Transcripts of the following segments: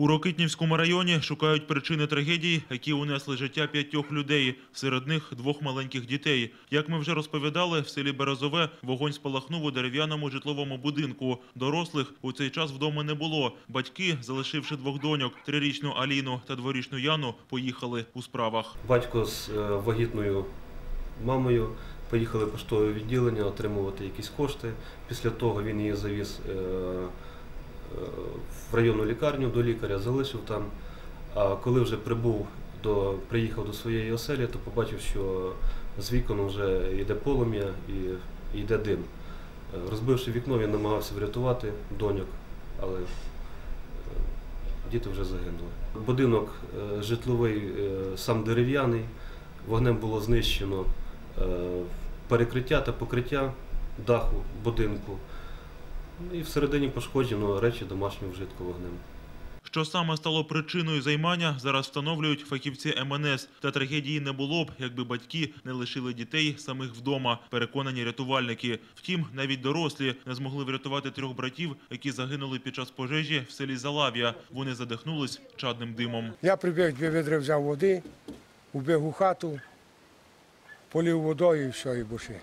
У Рокитнівському районі шукають причини трагедії, які унесли життя п'ятьох людей, серед них двох маленьких дітей. Як ми вже розповідали, в селі Березове вогонь спалахнув у дерев'яному житловому будинку. Дорослих у цей час вдома не було. Батьки, залишивши двох доньок, трирічну Аліну та дворічну Яну, поїхали у справах. Батько з е, вагітною мамою поїхали поштове відділення отримувати якісь кошти. Після того він її завіз е, в районну лікарню до лікаря, залишив там. А коли вже прибув до, приїхав до своєї оселі, то побачив, що з вікон вже йде полум'я і, йде дим. Розбивши вікно, він намагався врятувати доньок, але е, діти вже загинули. Будинок е, житловий, е, сам дерев'яний, вогнем було знищено перекриття та покриття даху будинку. Ну І всередині пошкоджено речі домашнього вжитку вогнем. Що саме стало причиною займання, зараз встановлюють фахівці МНС. Та трагедії не було б, якби батьки не лишили дітей самих вдома, переконані рятувальники. Втім, навіть дорослі не змогли врятувати трьох братів, які загинули під час пожежі в селі Залав'я. Вони задихнулись чадним димом. Я прибіг дві відри взяв води, убіг у хату, полив водою і все, і буши.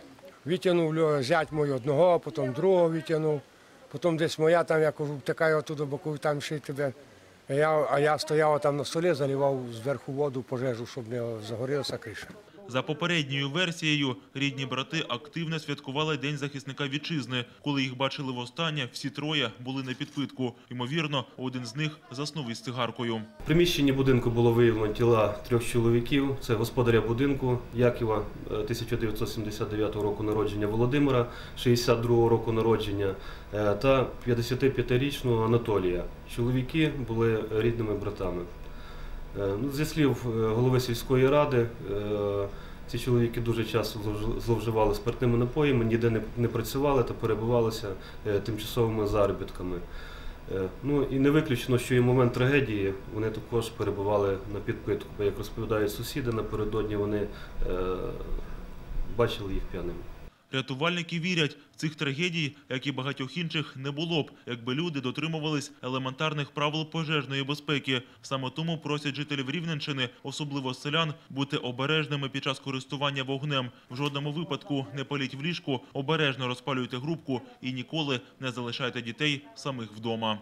Витягнув зять мій одного, потім другого витягнув, потім десь моя там, я кажу, втикаю оттуда боку, там ще й тебе. Я, а я стояв там на столі, заливав зверху воду пожежу, щоб не загорілася криша. За попередньою версією, рідні брати активно святкували День захисника вітчизни. Коли їх бачили востаннє, всі троє були на підпитку. Ймовірно, один з них заснув із цигаркою. В приміщенні будинку було виявлено тіла трьох чоловіків. Це господаря будинку Яківа е, 1979 року народження Володимира, 62 року народження е, та 55-річного Анатолія. Чоловіки були рідними братами. Е, ну, Зі слів е, голови сільської ради, е, ці чоловіки дуже часто зловживали спиртними напоями, ніде не- працювали та перебувалися тимчасовими заробітками. Ну і не виключено, що і в момент трагедії вони також перебували на підпитку, бо як розповідають сусіди, напередодні вони бачили їх п'яними. Рятувальники вірять, цих трагедій, як і багатьох інших, не було б, якби люди дотримувались елементарних правил пожежної безпеки. Саме тому просять жителів Рівненщини, особливо селян, бути обережними під час користування вогнем. В жодному випадку не паліть в ліжку, обережно розпалюйте грубку і ніколи не залишайте дітей самих вдома.